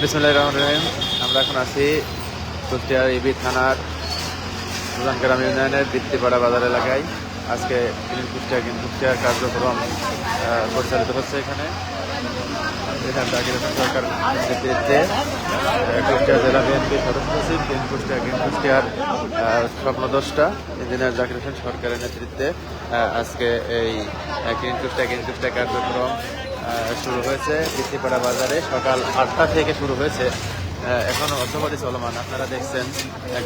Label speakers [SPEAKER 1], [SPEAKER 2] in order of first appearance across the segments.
[SPEAKER 1] বিসমুল্লাহ আমরা এখন আছি কুষ্টিয়ার ইবি থানার গ্রাম ইউনিয়নের বৃত্তিপাড়া বাজার এলাকায়। আজকে কুষ্টিয়া কুষ্টিয়ার কার্যক্রম পরিচালিত হচ্ছে এখানে। সরকার নেতৃত্বে কুষ্টিয়া জেলা বিএনপির সদস্য ক্লিন কুষ্টিয়ার স্বপ্নদ্রষ্টা, ইঞ্জিনিয়ার জাকির হোসেন সরকারের নেতৃত্বে আজকে এই ক্লিন কুষ্টিয়া ক্লিন কুষ্টিয়া কার্যক্রম শুরু হয়েছে বৃত্তিপাড়া বাজারে। সকাল আটটা থেকে শুরু হয়েছে। এখন অর্ধপতি চলমান। আপনারা দেখছেন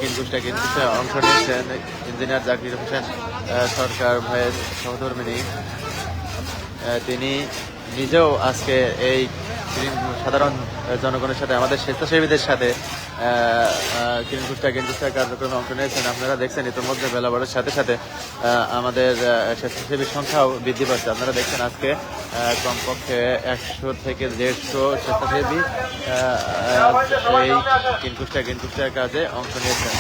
[SPEAKER 1] কিনকুষ্টা কিন্তু অংশ নিয়েছেন। ইঞ্জিনিয়ার জাকির হোসেন সরকার ভাইয়ের সহধর্মিনী। তিনি নিজেও আজকে এই সাধারণ জনগণের সাথে, আমাদের স্বেচ্ছাসেবীদের সাথে কিনকুষ্টা কিনকুষ্টা কার্যক্রমে অংশ নিয়েছেন। আপনারা দেখছেন ইতিমধ্যে বেলা বাড়ার সাথে সাথে আমাদের স্বেচ্ছাসেবীর সংখ্যাও বৃদ্ধি পাচ্ছে। আপনারা দেখছেন আজকে কমপক্ষে একশো থেকে দেড়শো স্বেচ্ছাসেবী এই কিনকুষ্টা কিনকুষ্টার কাজে অংশ নিয়েছেন।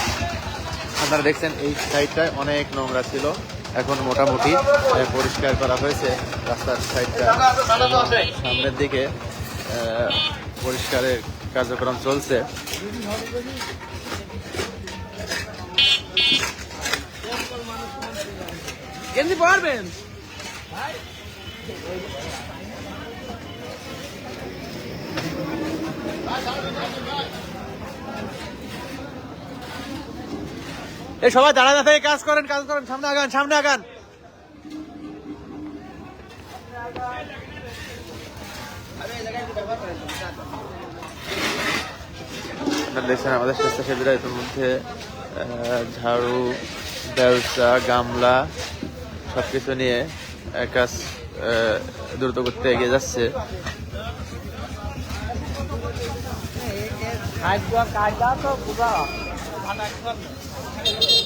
[SPEAKER 1] আপনারা দেখছেন এই সাইডটায় অনেক নোংরা ছিল। এখন মোটামুটি পরিষ্কার করা হয়েছে। রাস্তার সাইডটা সামনের দিকে পরিষ্কারের কার্যক্রম চলছে।
[SPEAKER 2] পারবেন?
[SPEAKER 1] এই সবাই দাঁড়া দাঁড়া থেকে কাজ করেন কাজ করেন সামনে আগান সামনে আগান। আপনারা দেখছেন আমাদের স্বেচ্ছাসেবীরা ইতিমধ্যে ঝাড়ু ব্যবসা গামলা সবকিছু নিয়ে কাজ দ্রুত করতে এগিয়ে যাচ্ছে।
[SPEAKER 2] খাদ্য কাজটা তো 鼻く。